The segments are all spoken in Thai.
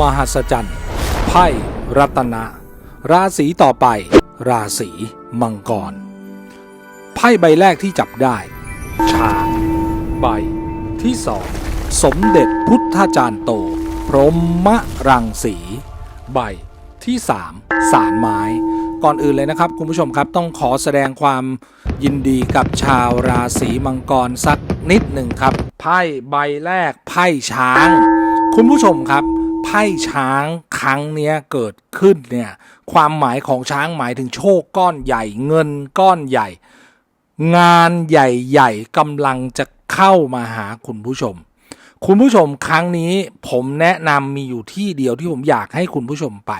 มหัศจรรย์ ไพ่รัตนะ ราศีต่อไป ราศีมังกร ไพ่ใบแรกที่จับได้ ช้าง ใบ ที่สอง สมเด็จพุทธาจารย์โต พรหมรังสี ใบ ที่สามสารไม้ ก่อนอื่นเลยนะครับคุณผู้ชมครับต้องขอแสดงความยินดีกับชาวราศีมังกรสักนิดหนึ่งครับ ไพ่ใบแรกไพ่ช้าง คุณผู้ชมครับ ไพ่ช้างครั้งเนี้ยเกิดขึ้นเนี่ยความหมายของช้างหมายถึงโชคก้อนใหญ่เงินก้อนใหญ่ งานใหญ่ๆกำลังจะเข้ามาหาคุณผู้ชม คุณผู้ชมครั้งนี้ผมแนะนำมีอยู่ที่เดียวที่ผมอยากให้คุณผู้ชมไป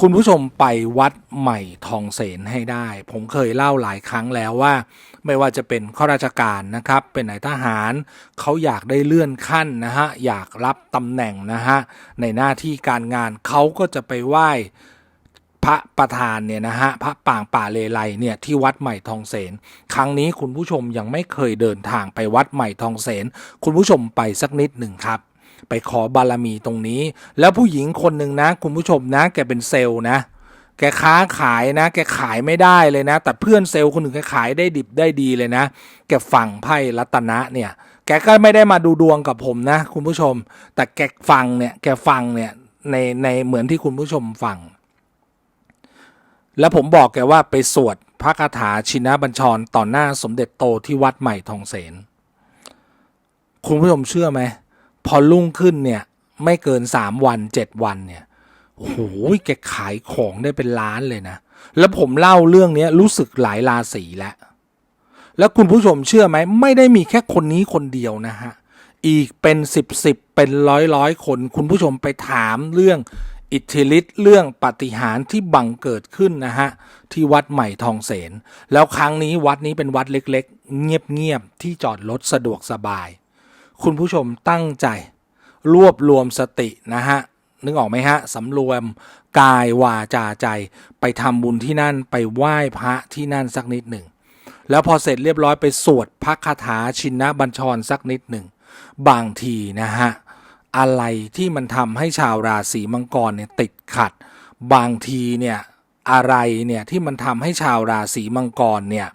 คุณผู้ชมไปวัดใหม่ทองเสนให้ได้ ผมเคยเล่าหลายครั้งแล้วว่า ไม่ว่าจะเป็นข้าราชการนะครับ เป็นนายทหาร เขาอยากได้เลื่อนขั้นนะฮะ อยากรับตำแหน่งนะฮะ ในหน้าที่การงานเขาก็จะไปไหว้พระประธานเนี่ยนะฮะพระปางป่าเลไลเนี่ยที่วัดใหม่ทองเสน ครั้งนี้คุณผู้ชมยังไม่เคยเดินทางไปวัดใหม่ทองเสน คุณผู้ชมไปสักนิดหนึ่งครับ ไปขอบารมีตรงนี้ แล้วผู้หญิงคนหนึ่งนะ คุณผู้ชมนะ แกเป็นเซลล์นะ แกค้าขายนะ แกขายไม่ได้เลยนะ แต่เพื่อนเซลล์คนหนึ่งแกขายได้ดิบได้ดีเลยนะ แกฟังไพ่รัตนะเนี่ย แกก็ไม่ได้มาดูดวงกับผมนะ คุณผู้ชม แต่แกฟังเนี่ย แกฟังเนี่ยในในเหมือนที่คุณผู้ชมฟัง แล้วผมบอกแกว่าไปสวดพระคาถาชินบัญชรต่อหน้าสมเด็จโตที่วัดใหม่ทองเสน คุณผู้ชมเชื่อไหม พอรุ่งขึ้นเนี่ย ไม่เกินสามวันเจ็ดวันเนี่ยโอ้โหแกขายของได้เป็นล้านเลยนะ แล้วผมเล่าเรื่องนี้รู้สึกหลายราศีแล้ว แล้วคุณผู้ชมเชื่อไหม ไม่ได้มีแค่คนนี้คนเดียวนะฮะ อีกเป็นสิบสิบเป็นร้อยร้อยคน คุณผู้ชมไปถามเรื่องอิทธิฤทธิ์เรื่องปาฏิหารย์ที่บังเกิดขึ้นนะฮะ ที่วัดใหม่ทองเสน แล้วครั้งนี้วัดนี้เป็นวัดเล็ก ๆ เงียบๆที่จอดรถสะดวกสบาย คุณผู้ชมตั้งใจ รวบรวมสตินะฮะนึกออกไหมฮะสำรวมกายวาจาใจ ไปทำบุญที่นั่นไปไหว้พระที่นั่นสักนิดหนึ่ง แล้วพอเสร็จเรียบร้อยไปสวดพระคาถาชินนะบัญชรสักนิดหนึ่ง บางทีนะฮะ อะไรที่มันทำให้ชาวราศีมังกรเนี่ยติดขัด บางทีเนี่ยอะไรเนี่ยที่มันทำให้ชาวราศีมังกรเนี่ย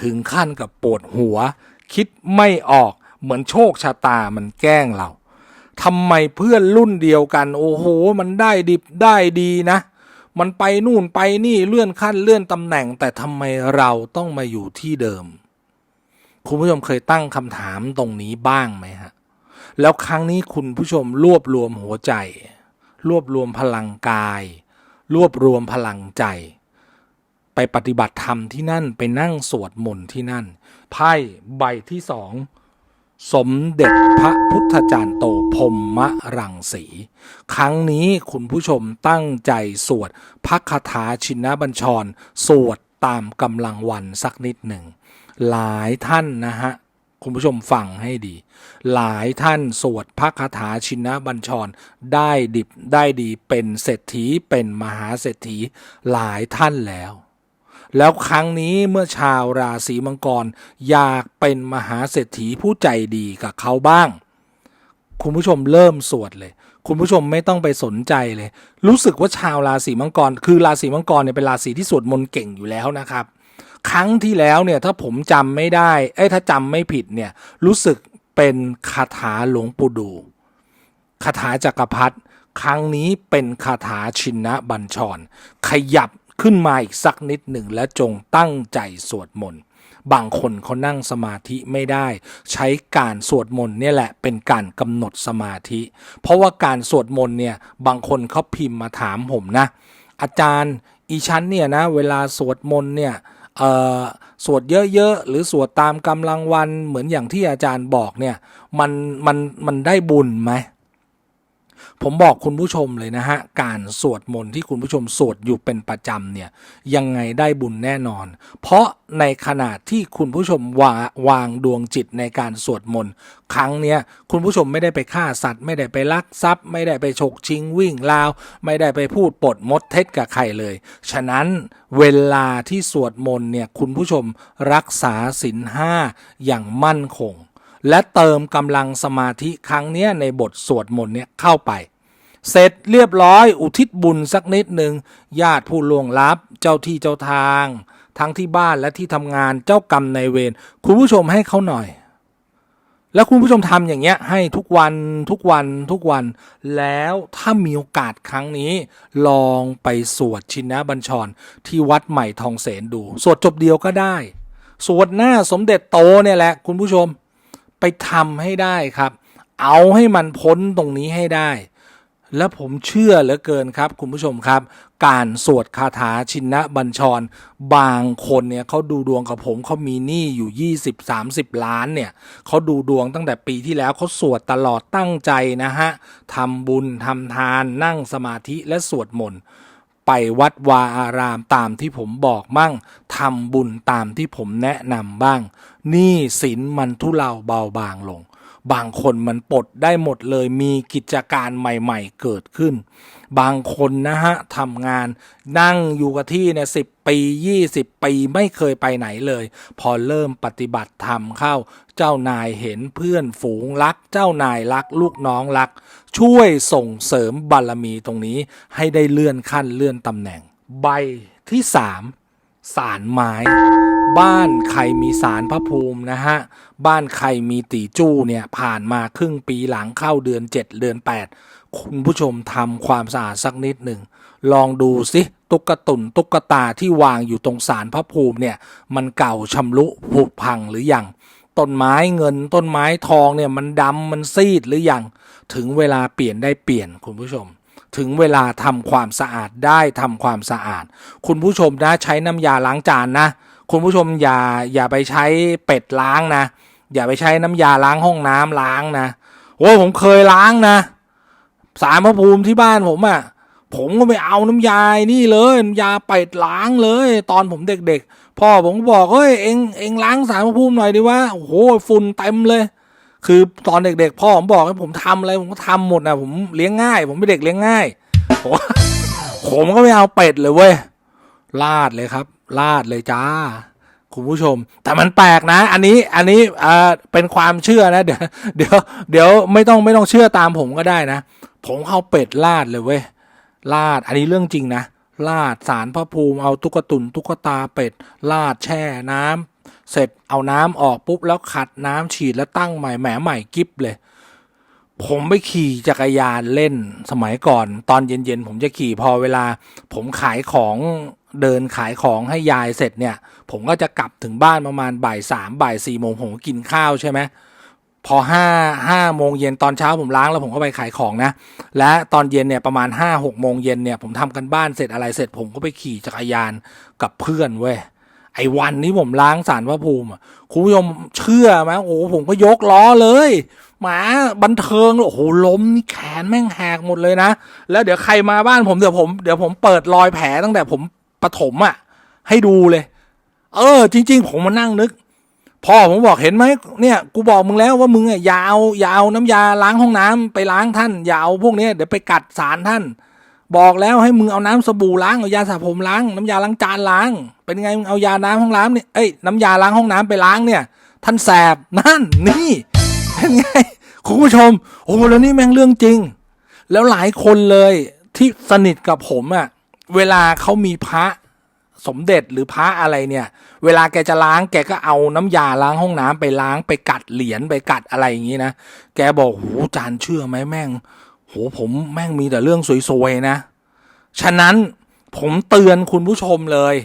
ถึงขั้นกับปวดหัว คิดไม่ออก เหมือนโชคชะตามันแกล้งเราทำไมเพื่อนรุ่นเดียวกัน โอ้โห มันได้ดิบได้ดีนะ มันไปนู่นไปนี่เลื่อนขั้นเลื่อนตำแหน่ง แต่ทำไมเราต้องมาอยู่ที่เดิม คุณผู้ชมเคยตั้งคำถามตรงนี้บ้างไหมฮะ แล้วครั้งนี้คุณผู้ชมรวบรวมหัวใจ รวบรวมพลังกาย รวบรวมพลังใจ ไปปฏิบัติธรรมที่นั่นไปนั่งสวดมนต์ที่นั่น ไพ่ใบที่สอง สมเด็จพระพุทธจารย์โตพรหมะรังสี ครั้งนี้คุณผู้ชมตั้งใจสวดพระคาถาชินบัญชร สวดตามกำลังวันสักนิดหนึ่ง หลายท่านนะฮะ คุณผู้ชมฟังให้ดี หลายท่านสวดพระคาถาชินบัญชร ได้ดิบได้ดีเป็นเศรษฐีเป็นมหาเศรษฐีหลายท่านแล้ว แล้วครั้งนี้เมื่อชาวราศีมังกร อยากเป็นมหาเศรษฐีผู้ใจดีกับเขาบ้าง คุณผู้ชมเริ่มสวดเลย คุณผู้ชมไม่ต้องไปสนใจเลย รู้สึกว่าชาวราศีมังกร คือราศีมังกรเนี่ยเป็นราศีที่สวดมนต์เก่งอยู่แล้วนะครับ ครั้งที่แล้วเนี่ยถ้าผมจำไม่ได้เอ้ถ้าจำไม่ผิดเนี่ยรู้สึกเป็นคาถาหลวงปู่ดูคาถาจักรพรรดิครั้งนี้เป็นคาถาชินะบัญชร ขยับ ขึ้นมาอีกสักนิดหนึ่งและจงตั้งใจสวดมนต์บางคนเขานั่งสมาธิไม่ได้ ใช้การสวดมนต์เนี่ยแหละเป็นการกำหนดสมาธิ เพราะว่าการสวดมนต์เนี่ยบางคนเขาพิมพ์มาถามผมนะ อาจารย์อีชั้นเนี่ยนะเวลาสวดมนต์เนี่ยสวดเยอะๆ หรือสวดตามกำลังวันเหมือนอย่างที่อาจารย์บอกเนี่ยมันมันมันได้บุญไหม ผมบอกคุณผู้ชมเลยนะฮะ การสวดมนต์ที่คุณผู้ชมสวดอยู่เป็นประจำเนี่ย ยังไงได้บุญแน่นอน เพราะในขณะที่คุณผู้ชมวาวางดวงจิตในการสวดมนต์ครั้งเนี้ยคุณผู้ชมไม่ได้ไปฆ่าสัตว์ ไม่ได้ไปลักทรัพย์ ไม่ได้ไปฉกชิงวิ่งราว ไม่ได้ไปพูดปดมดเท็จกับใครเลย ฉะนั้นเวลาที่สวดมนต์เนี่ยคุณผู้ชมรักษาศีลห้าอย่างมั่นคงและเติมกำลังสมาธิครั้งเนี้ยในบทสวดมนต์เนี่ยเข้าไป เสร็จเรียบร้อยอุทิศบุญสักนิดหนึ่งญาติผู้ล่วงลับเจ้าที่เจ้าทาง ทั้งที่บ้านและที่ทำงานเจ้ากรรมในเวรคุณผู้ชมให้เขาหน่อย แล้วคุณผู้ชมทำอย่างเงี้ยให้ทุกวันทุกวันทุกวัน แล้วถ้ามีโอกาสครั้งนี้ ลองไปสวดชินนะบัญชร ที่วัดใหม่ทองเสนดู สวดจบเดียวก็ได้ สวดหน้าสมเด็จโตเนี่ยแหละ คุณผู้ชมไปทำให้ได้ครับ เอาให้มันพ้นตรงนี้ให้ได้ และผมเชื่อเหลือเกินครับ คุณผู้ชมครับ การสวดคาถาชินนะบัญชร บางคนเนี่ยเขาดูดวงกับผมเขามีหนี้อยู่ 20-30 ล้านเนี่ยเขาดูดวงตั้งแต่ปีที่แล้วเขาสวดตลอดตั้งใจนะฮะทำบุญทำทานนั่งสมาธิและสวดมนต์ไปวัดวาอารามตามที่ผมบอกมั่งทำบุญตามที่ผมแนะนำบ้างหนี้สินมันทุเลาเบาบางลง บางคนมันปลดได้หมดเลยมีกิจการใหม่ๆเกิดขึ้น บางคนนะฮะทำงานนั่งอยู่กับที่เนี่ยสิปี 20 ปีไม่เคยไปไหนเลย พอเริ่มปฏิบัติธรรมเข้า เจ้านายเห็นเพื่อนฝูงรัก เจ้านายรักลูกน้องรัก ช่วยส่งเสริมบารมีตรงนี้ให้ได้เลื่อนขั้นเลื่อนตำแหน่ง ใบที่สาม สารไม้ บ้านใครมีสารพระภูมินะฮะ บ้านใครมีตีจู้เนี่ย ผ่านมาครึ่งปีหลังเข้าเดือน 7 เดือน 8 คุณผู้ชมทำความสะอาดสักนิดหนึ่ง ลองดูสิตุ๊กตุนตุ๊กตาที่วางอยู่ตรงสารพระภูมิเนี่ย มันเก่าชำรุผุพังหรือยังต้นไม้เงินต้นไม้ทองเนี่ยมันดำมันซีดหรือยังถึงเวลาเปลี่ยนได้เปลี่ยนคุณผู้ชม ถึงเวลาทำความสะอาดได้ทำความสะอาด คุณผู้ชมนะใช้น้ำยาล้างจานนะ คุณผู้ชมอย่าอย่าไปใช้เป็ดล้างนะ อย่าไปใช้น้ำยาล้างห้องน้ำล้างนะโอ้ผมเคยล้างนะ สารพระภูมิที่บ้านผมอะ่ะผมก็ไปเอาน้ำยานี่เลยน้ำยาเป็ดล้างเลย ตอนผมเด็กๆพ่อผมก็บอกเฮ้ยเอ็งเอ็งล้างสารพระภูมิหน่อยดิว่าโอ้โหฝุ่นเต็มเลย คือตอนเด็กๆพ่อผมบอกให้ผมทำอะไรผมก็ทำหมดนะผมเลี้ยงง่าย ผมเป็นเด็กเลี้ยงง่ายผมผมก็ไม่เอาเป็ดเลยเว้ยลาดเลยครับ ลาดเลยจ้า คุณผู้ชม แต่มันแปลกนะ อันนี้อันนี้เอ่อเป็นความเชื่อนะ เดี๋ยวเดี๋ยวเดี๋ยวไม่ต้องไม่ต้องเชื่อตามผมก็ได้นะ ผมเอาเป็ดลาดเลยเว้ยลาด อันนี้เรื่องจริงนะลาดสารพระภูมิเอาตุ๊กตุนตุ๊กตาเป็ดลาดแช่น้ำ เสร็จเอาน้ำออกปุ๊บแล้วขัดน้ำฉีดแล้วตั้งใหม่แหมใหม่กิฟเลย ผมไปขี่จักรยานเล่นสมัยก่อน ตอนเย็นๆผมจะขี่พอเวลา ผมขายของเดินขายของให้ยายเสร็จเนี่ย ผมก็จะกลับถึงบ้านประมาณบ่ายสามบ่ายสี่โมงผมก็กินข้าวใช่ไหมพอห้าห้าโมงเย็นตอนเช้าผมล้างแล้วผมก็ไปขายของนะ และตอนเย็นเนี่ยประมาณห้าหกโมงเย็นเนี่ยผมทำกันบ้านเสร็จอะไรเสร็จ ผมก็ไปขี่จักรยานกับเพื่อนเว้ย ไอ้วันนี้ผมล้างสารพระภูมิอะคุณผู้ชมเชื่อไหมโอ้ผมก็ยกล้อเลย หมาบันเทิงเลยโอ้โหล้มนี่แขนแม่งแหกหมดเลยนะ แล้วเดี๋ยวใครมาบ้านผมเดี๋ยวผมเดี๋ยวผมเปิดรอยแผลตั้งแต่ผมปฐมอะ ให้ดูเลย เออ จริง ๆ ผมมานั่งนึกพ่อผมบอกเห็นไหมเนี่ย กูบอกมึงแล้วว่ามึงอะอยาวอยาวน้ำยาล้างห้องน้ำไปล้างท่านอยาวพวกนี้เดี๋ยวไปกัดสารท่าน บอกแล้วให้มึงเอาน้ำสบู่ล้างเอายาสระผมล้างน้ำยาล้างจานล้าง เป็นไงมึงเอายาน้ำห้องน้ำเนี่ยเอ้ยน้ำยาล้างห้องน้ำไปล้างเนี่ย ท่านแสบนั่นนี่เป็นไงคุณผู้ชม โอ้แล้วนี่แม่งเรื่องจริง แล้วหลายคนเลยที่สนิทกับผมอะเวลาเขามีพระสมเด็จหรือพระอะไรเนี่ย เวลาแกจะล้างแกก็เอาน้ำยาล้างห้องน้ำไปล้างไปกัดเหรียญไปกัดอะไรอย่างนี้นะ แกบอกโหจานเชื่อไหมแม่ง โหผมแม่งมีแต่เรื่องสวยๆนะ ฉะนั้นผมเตือนคุณผู้ชมเลย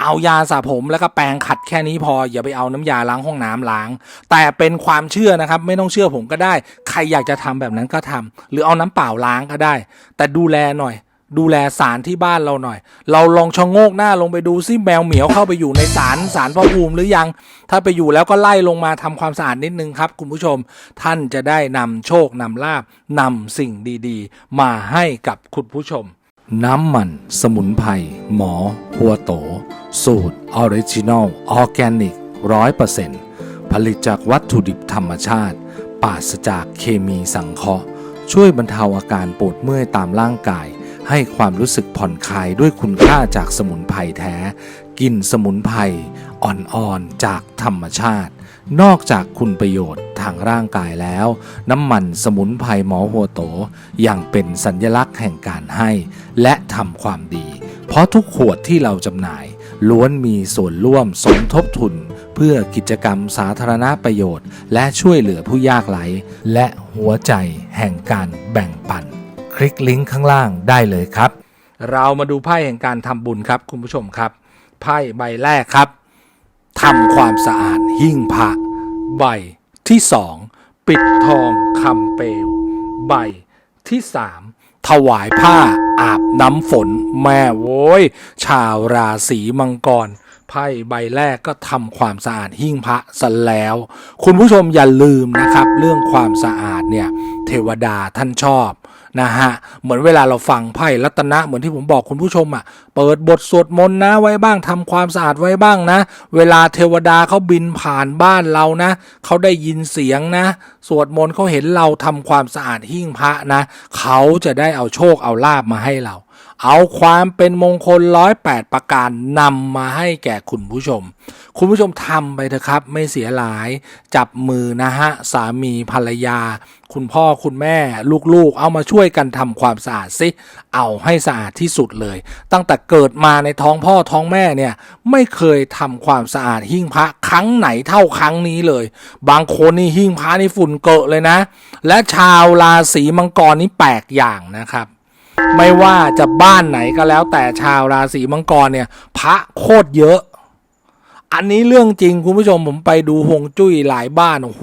เอายาสระผมแล้วก็แปรงขัดแค่นี้พอ อย่าไปเอาน้ำยาล้างห้องน้ำล้าง แต่เป็นความเชื่อนะครับ ไม่ต้องเชื่อผมก็ได้ ใครอยากจะทำแบบนั้นก็ทำหรือเอาน้ำเปล่าล้างก็ได้ แต่ดูแลหน่อย ดูแลสารที่บ้านเราหน่อย เราลองชะโงกหน้าลงไปดูซิแมวเหมียวเข้าไปอยู่ในสารสารพระภูมิหรือยัง ถ้าไปอยู่แล้วก็ไล่ลงมาทำความสะอาดนิดนึงครับ คุณผู้ชม ท่านจะได้นำโชคนำลาบนำสิ่งดีๆ มาให้กับคุณผู้ชม น้ำมันสมุนไพรหมอหัวโต สูตรออริจินอลออร์แกนิกร้อยเปอร์เซ็นต์ผลิตจากวัตถุดิบธรรมชาติ ปราศจากเคมีสังเคราะห์ ช่วยบรรเทาอาการปวดเมื่อยตามร่างกาย ให้ความรู้สึกผ่อนคลายด้วยคุณค่าจากสมุนไพรแท้ กินสมุนไพรอ่อนๆจากธรรมชาติ นอกจากคุณประโยชน์ทางร่างกายแล้ว น้ำมันสมุนไพรหมอหัวโตยังเป็นสัญลักษณ์แห่งการให้ และทำความดี เพราะทุกขวดที่เราจำหน่าย ล้วนมีส่วนร่วมสมทบทุน เพื่อกิจกรรมสาธารณประโยชน์ และช่วยเหลือผู้ยากไร้และหัวใจแห่งการแบ่งปัน คลิกลิงก์ข้างล่างได้เลยครับ เรามาดูไพ่แห่งการทำบุญครับคุณผู้ชมครับ ไพ่ใบแรกครับทำความสะอาดหิ้งพระ ใบที่สองปิดทองคำเปลว ใบที่สามถวายผ้าอาบน้ำฝนแม่โว้ย ชาวราศีมังกร ไพ่ใบแรกก็ทำความสะอาดหิ้งพระซะแล้ว คุณผู้ชมอย่าลืมนะครับ เรื่องความสะอาดเนี่ย เทวดาท่านชอบ นะฮะเหมือนเวลาเราฟังไพ่รัตนะเหมือนที่ผมบอกคุณผู้ชมอะ่ะเปิดบทสวดมนต์นะไว้บ้างทำความสะอาดไว้บ้างนะ เวลาเทวดาเขาบินผ่านบ้านเรานะเขาได้ยินเสียงนะ สวดมนต์เขาเห็นเราทำความสะอาดหิ้งพระนะเขาจะได้เอาโชคเอาลาบมาให้เราเอาความเป็นมงคลร้อยแปดประการนำมาให้แก่คุณผู้ชม คุณผู้ชมทำไปเถอะครับ ไม่เสียหลายจับมือนะฮะ สามีภรรยา คุณพ่อคุณแม่ลูกๆ เอามาช่วยกันทำความสะอาดสิเอาให้สะอาดที่สุดเลย ตั้งแต่เกิดมาในท้องพ่อท้องแม่เนี่ย ไม่เคยทำความสะอาดหิ้งพระครั้งไหนเท่าครั้งนี้เลย บางคนนี่หิ้งพระนี่ฝุ่นเกอะเลยนะ และชาวราศีมังกรนี่แปลกอย่างนะครับไม่ว่าจะบ้านไหนก็แล้วแต่ชาวราศีมังกรเนี่ย พระโคตรเยอะ อันนี้เรื่องจริงคุณผู้ชมผมไปดูฮงจุ้ยหลายบ้านโอ้โห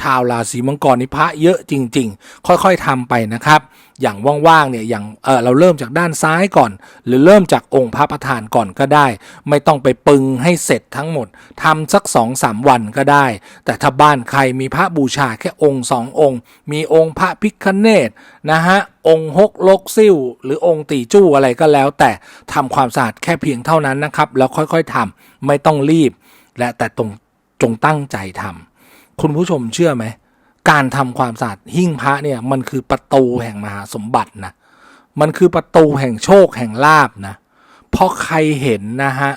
ชาวราศีมังกรนี่พระเยอะจริง ๆ ค่อยๆทำไปนะครับ อย่างว่างๆเนี่ยอย่างเออเราเริ่มจากด้านซ้ายก่อน หรือเริ่มจากองค์พระประธานก่อนก็ได้ ไม่ต้องไปปึงให้เสร็จทั้งหมดทำสักสองสามวันก็ได้ แต่ถ้าบ้านใครมีพระบูชาแค่องค์สององค์ มีองค์พระพิคเนตนะฮะองค์ฮกลกซิ่วหรือองค์ตีจู้อะไรก็แล้ว แต่ทำความสะอาดแค่เพียงเท่านั้นนะครับ แล้วค่อยๆทำไม่ต้องรีบ และแต่ตรงจงตั้งใจทำคุณผู้ชมเชื่อไหม การทำความสะอาดหิ้งพระเนี่ยมันคือประตูแห่งมหาสมบัตินะมันคือประตูแห่งโชคแห่งลาบนะเพราะใครเห็นนะฮะ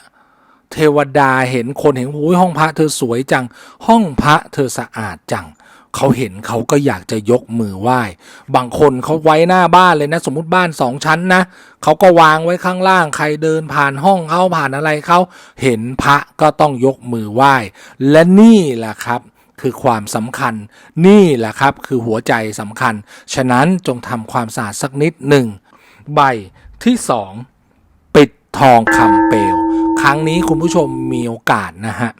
เทวดาเห็นคนเห็นโอ้ยห้องพระเธอสวยจัง ห้องพระเธอสะอาดจังเขาเห็นเขาก็อยากจะยกมือไหว้ บางคนเขาไว้หน้าบ้านเลยนะ สมมติบ้านสองชั้นนะเขาก็วางไว้ข้างล่างใครเดินผ่านห้องเขาผ่านอะไรเขาเห็นพระก็ต้องยกมือไหว้ และนี่แหละครับ คือความสำคัญ นี่แหละครับคือหัวใจสำคัญ ฉะนั้นจงทำความสะอาดสักนิดหนึ่งใบที่สองปิดทองคำเปลว ครั้งนี้คุณผู้ชมมีโอกาสนะฮะ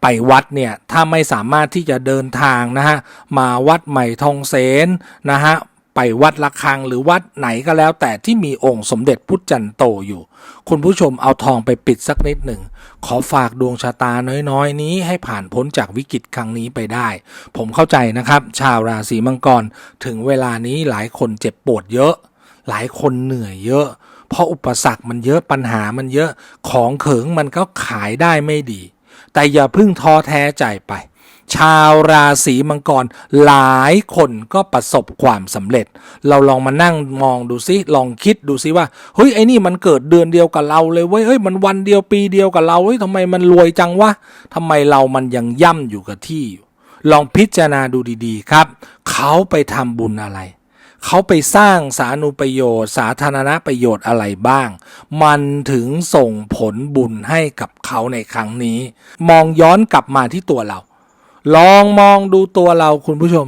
ไปวัดเนี่ยถ้าไม่สามารถที่จะเดินทางนะฮะมาวัดใหม่ทองเสนนะฮะ ไปวัดละคังหรือวัดไหนก็แล้ว แต่ที่มีองค์สมเด็จพุทธจันโตอยู่ คุณผู้ชมเอาทองไปปิดสักนิดหนึ่ง ขอฝากดวงชะตาน้อยๆ นี้ให้ผ่านพ้นจากวิกฤตครั้งนี้ไปได้ ผมเข้าใจนะครับ ชาวราศีมังกรถึงเวลานี้หลายคนเจ็บปวดเยอะ หลายคนเหนื่อยเยอะเพราะอุปสรรคมันเยอะปัญหามันเยอะของเขิงมันก็ขายได้ไม่ดี แต่อย่าพิ่งท้อแท้ใจไป ชาวราศีมังกรหลายคนก็ประสบความสำเร็จ เราลองมานั่งมองดูซิลองคิดดูซิว่าเฮ้ยไอ้นี่มันเกิดเดือนเดียวกับเราเลยเว้ยเฮ้ยมันวันเดียวปีเดียวกับเราเฮ้ยทำไมมันรวยจังวะทำไมเรามันยังย่ำอยู่กับที่ ลองพิจารณาดูดีๆครับ เขาไปทำบุญอะไรเขาไปสร้างสานุประโยชน์ สาธารณประโยชน์อะไรบ้าง มันถึงส่งผลบุญให้กับเขาในครั้งนี้ มองย้อนกลับมาที่ตัวเรา ลองมองดูตัวเราคุณผู้ชม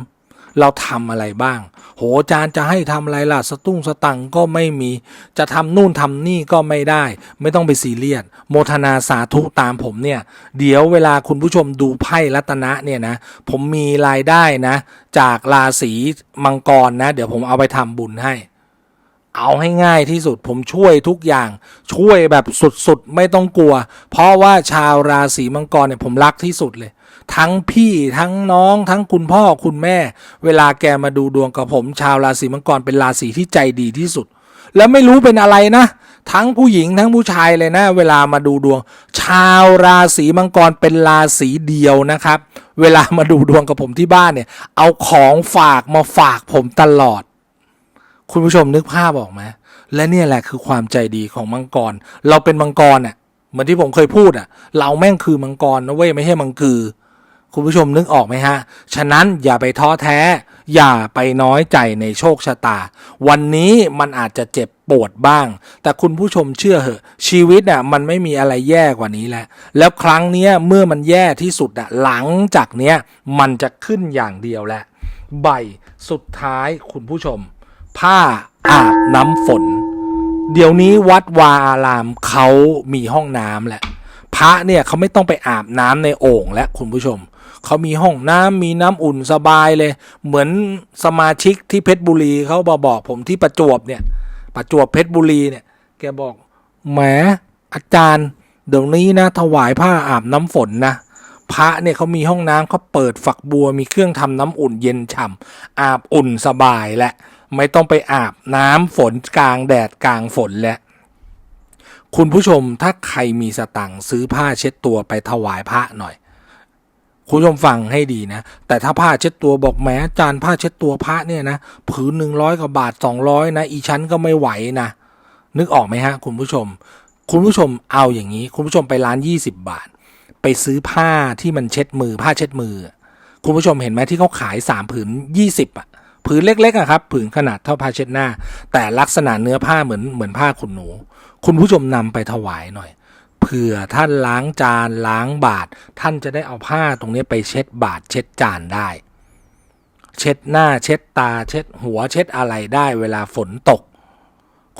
เราทำอะไรบ้าง โหจารย์จะให้ทำอะไรล่ะ สตุ้งสตังก็ไม่มี จะทำนู่นทำนี่ก็ไม่ได้ ไม่ต้องไปซีเรียสโมทนาสาธุตามผมเนี่ย เดี๋ยวเวลาคุณผู้ชมดูไพ่รัตนะเนี่ยนะ ผมมีรายได้นะ จากราศีมังกรนะ เดี๋ยวผมเอาไปทำบุญให้เอาให้ง่ายที่สุดผมช่วยทุกอย่าง ช่วยแบบสุดๆ ไม่ต้องกลัว เพราะว่าชาวราศีมังกรเนี่ยผมรักที่สุดเลย ทั้งพี่ทั้งน้องทั้งคุณพ่อคุณแม่ เวลาแกมาดูดวงกับผม ชาวราศีมังกรเป็นราศีที่ใจดีที่สุด แล้วไม่รู้เป็นอะไรนะ ทั้งผู้หญิงทั้งผู้ชายเลยนะ เวลามาดูดวง ชาวราศีมังกรเป็นราศีเดียวนะครับ เวลามาดูดวงกับผมที่บ้านเนี่ย เอาของฝากมาฝากผมตลอด คุณผู้ชมนึกภาพออกไหมและเนี่ยแหละคือความใจดีของมังกร เราเป็นมังกรน่ะมือนที่ผมเคยพูดอะ เราแม่งคือมังกรนะเว้ยไม่ใช่มังคือ คุณผู้ชมนึกออกไหมฮะ ฉะนั้นอย่าไปท้อแท้ อย่าไปน้อยใจในโชคชะตา วันนี้มันอาจจะเจ็บปวดบ้าง แต่คุณผู้ชมเชื่อเหอะ ชีวิตอะมันไม่มีอะไรแย่กว่านี้แล้ว แล้วครั้งเนี้ยเมื่อมันแย่ที่สุดอะหลังจากเนี้ยมันจะขึ้นอย่างเดียวแหละ ใบสุดท้ายคุณผู้ชม ผ้าอาบน้ำฝน เดี๋ยวนี้วัดวาอารามเขามีห้องน้ำแหละ พระเนี่ยเขาไม่ต้องไปอาบน้ำในโอ่งและคุณผู้ชม เขามีห้องน้ำมีน้ำอุ่นสบายเลย เหมือนสมาชิกที่เพชรบุรีเขามาบอกผมที่ประจวบเนี่ย ประจวบเพชรบุรีเนี่ย แกบอกแหมอาจารย์เดี๋ยวนี้นะถวายผ้าอาบน้ำฝนนะพระเนี่ยเขามีห้องน้ำเขาเปิดฝักบัวมีเครื่องทำน้ำอุ่นเย็นฉ่ำอาบอุ่นสบายและ ไม่ต้องไปอาบน้ำฝนกลางแดดกลางฝนและ คุณผู้ชมถ้าใครมีสตังค์ซื้อผ้าเช็ดตัวไปถวายพระหน่อย คุณผู้ชมฟังให้ดีนะ แต่ถ้าผ้าเช็ดตัวบอกแหม้จานผ้าเช็ดตัวพระเนี่ยนะผืนหนึ่งร้อยกว่าบาทสองร้อยนะ อีชั้นก็ไม่ไหวนะ นึกออกไหมฮะ คุณผู้ชม คุณผู้ชมเอาอย่างนี้ คุณผู้ชมไปร้านยี่สิบบาท ไปซื้อผ้าที่มันเช็ดมือ ผ้าเช็ดมือ คุณผู้ชมเห็นไหมที่เขาขายสามผืนยี่สิบอะผืนเล็กๆอะครับผืนขนาดเท่าผ้าเช็ดหน้า แต่ลักษณะเนื้อผ้าเหมือนเหมือนผ้าขนหนู คุณผู้ชมนำไปถวายหน่อย เผื่อท่านล้างจานล้างบาท ท่านจะได้เอาผ้าตรงนี้ไปเช็ดบาทเช็ดจานได้ เช็ดหน้าเช็ดตาเช็ดหัวเช็ดอะไรได้เวลาฝนตก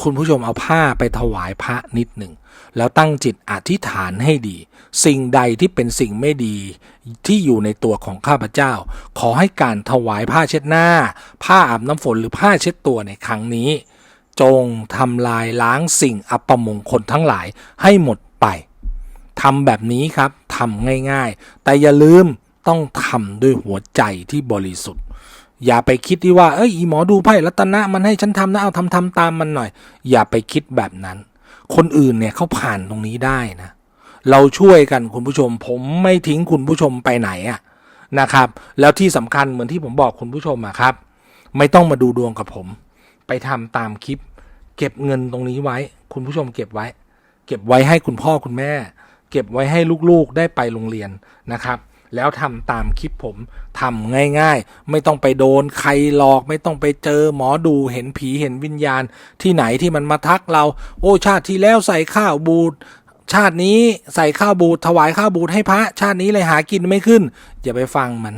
คุณผู้ชมเอาผ้าไปถวายพระนิดหนึ่ง แล้วตั้งจิตอธิษฐานให้ดี สิ่งใดที่เป็นสิ่งไม่ดีที่อยู่ในตัวของข้าพเจ้า ขอให้การถวายผ้าเช็ดหน้า ผ้าอาบน้ำฝนหรือผ้าเช็ดตัวในครั้งนี้จงทำลายล้างสิ่งอัปมงคลทั้งหลายให้หมด ไปทำแบบนี้ครับทำง่ายๆ แต่อย่าลืมต้องทำด้วยหัวใจที่บริสุทธิ์ อย่าไปคิดที่ว่าเอ้ยอีหมอดูไพ่รัตนะมันให้ฉันทำนะเอาทำทำตามมันหน่อย อย่าไปคิดแบบนั้น คนอื่นเนี่ยเขาผ่านตรงนี้ได้นะ เราช่วยกันคุณผู้ชม ผมไม่ทิ้งคุณผู้ชมไปไหนอะนะครับ แล้วที่สำคัญเหมือนที่ผมบอกคุณผู้ชมอะครับ ไม่ต้องมาดูดวงกับผม ไปทำตามคลิป เก็บเงินตรงนี้ไว้ คุณผู้ชมเก็บไว้ เก็บไว้ให้คุณพ่อคุณแม่ เก็บไว้ให้ลูกๆได้ไปโรงเรียนนะครับแล้วทำตามคลิปผมทำง่ายๆ ไม่ต้องไปโดนใครหลอก ไม่ต้องไปเจอหมอดูเห็นผีเห็นวิญญาณ ที่ไหนที่มันมาทักเรา โอ้ชาติที่แล้วใส่ข้าวบูดชาตินี้ใส่ข้าวบูดถวายข้าวบูดให้พระ ชาตินี้เลยหากินไม่ขึ้น อย่าไปฟังมัน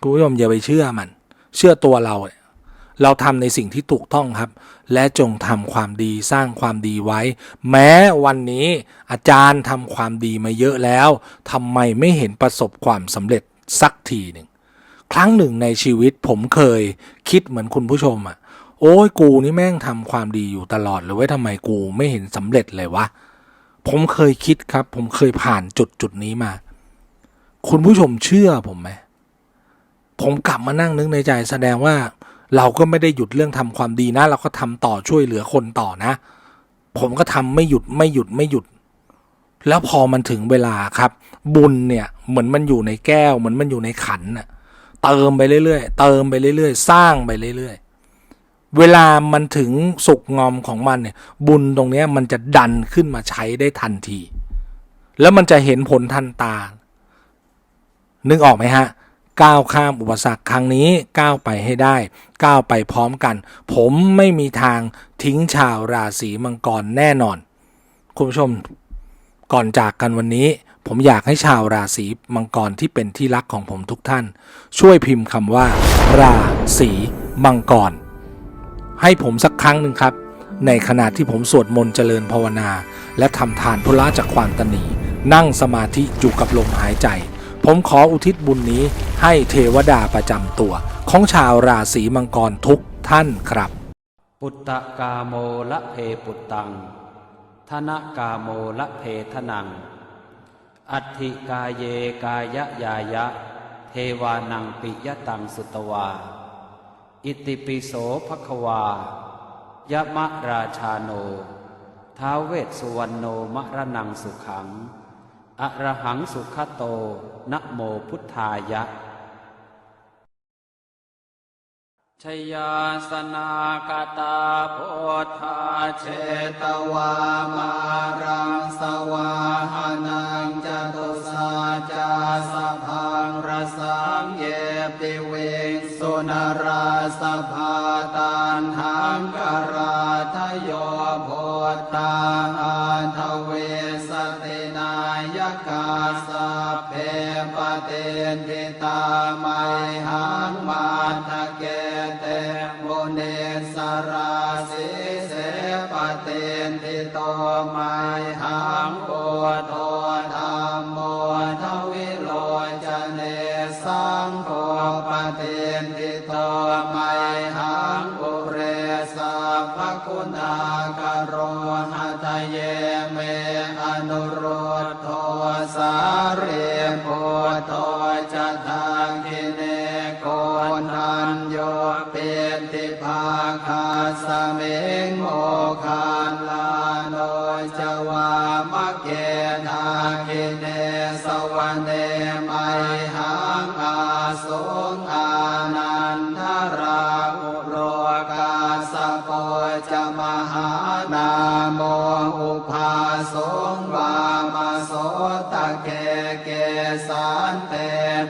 คุณผู้ชมอย่าไปเชื่อมัน เชื่อตัวเรา เราทำในสิ่งที่ถูกต้องครับ และจงทำความดีสร้างความดีไว้ แม้วันนี้อาจารย์ทำความดีมาเยอะแล้วทำไมไม่เห็นประสบความสำเร็จสักทีหนึ่งครั้งหนึ่งในชีวิตผมเคยคิดเหมือนคุณผู้ชมอะ โอ้ยกูนี่แม่งทำความดีอยู่ตลอดเลยเว้ยทำไมกูไม่เห็นสำเร็จเลยวะผมเคยคิดครับ ผมเคยผ่านจุดจุดนี้มา คุณผู้ชมเชื่อผมไหมผมกลับมานั่งนึกในใจแสดงว่า เราก็ไม่ได้หยุดเรื่องทำความดีนะ เราก็ทำต่อช่วยเหลือคนต่อนะ ผมก็ทำไม่หยุดไม่หยุดไม่หยุด แล้วพอมันถึงเวลาครับ บุญเนี่ยเหมือนมันอยู่ในแก้ว เหมือนมันอยู่ในขันน่ะเติมไปเรื่อยๆเติมไปเรื่อยๆ สร้างไปเรื่อยๆ เวลามันถึงสุกงอมของมันเนี่ย บุญตรงนี้มันจะดันขึ้นมาใช้ได้ทันที แล้วมันจะเห็นผลทันตา นึกออกไหมฮะ ก้าวข้ามอุปสรรคครั้งนี้ก้าวไปให้ได้ ก้าวไปพร้อมกัน ผมไม่มีทางทิ้งชาวราศีมังกรแน่นอน คุณผู้ชมก่อนจากกันวันนี้ ผมอยากให้ชาวราศีมังกรที่เป็นที่รักของผมทุกท่าน ช่วยพิมพ์คำว่า ราศีมังกร ให้ผมสักครั้งหนึ่งครับ ในขณะที่ผมสวดมนต์เจริญภาวนา และทำทานพุละจากความตนีนั่งสมาธิอยู่กับลมหายใจ ผมขออุทิศบุญนี้ให้เทวดาประจำตัว ของชาวราศีมังกรทุกท่านครับ ปุตตะกาโมละเพปุตตัง ธนกาโมละเพทนัง อัตถิกายเยกายะยายะ เทวานังปิยตังสุตวา อิติปิโสภควายะมะราชาโน ท้าวเวสสุวรรณโนมรนังสุขัง อะระหังสุขโต นะโมพุทธายะ ชยาสนากตาโพธาเชตวามารังสวาหานังจตุสาจาสะพังรสังเยปิเวงสุนราสภาตันหังกราทโยโพตา เตนทิตามหั โสตะเกเกสานเต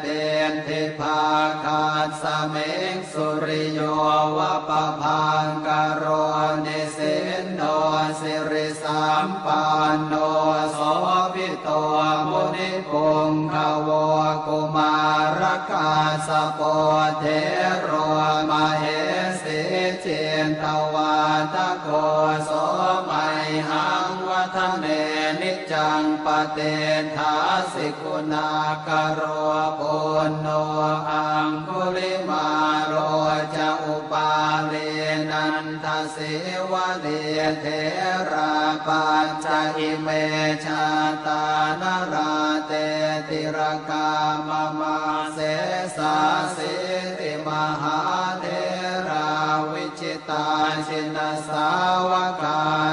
เป็นทิภาคาสเมงสุริโยวะปะพังกโรนิสินโนสิริสัมปันโนโสภิโตมุนิปุงขวกุมารกาสโปเท เตทาสิกุณากโรปุณโนอังคุลิมาโรจะอุปาเลนันทเสวะเลเทราปัญจอิเมชาตานราเตติรกามมาเสสาสิติมหาเทราวิจิตาชินสาวกา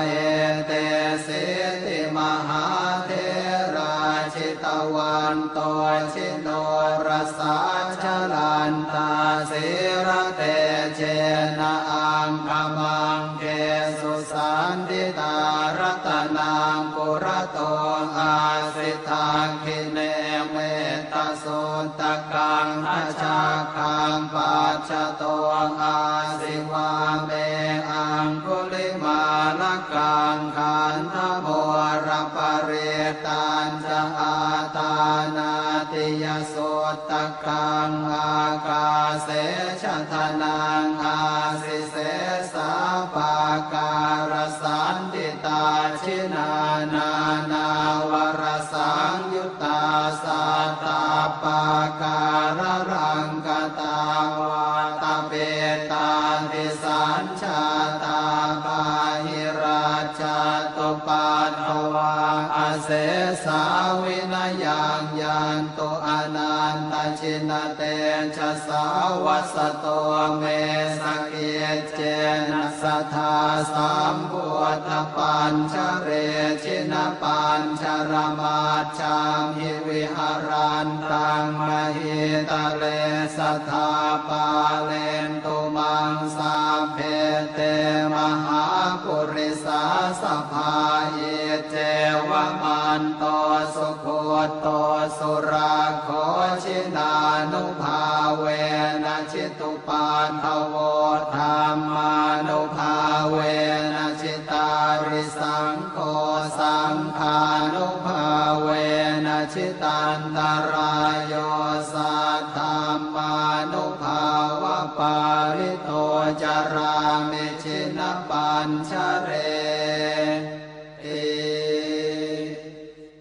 ปัจจโตอาสิวาเมอังคุลิมาลกังขันธโมรปเรตันจะอาตานาติยโสตกังอากาเสชะทนังอาสิเส สโตเมสกเกเจนะสทธาสัมพุทธปัญชเรชินปัญชรมาชามิวิหารันตังมหิตเลสทธาปาเลนตุมังสาเพเตมหาปุริสาสภาเยเจวมันโตสุโคโตสุราโคชินาานทโว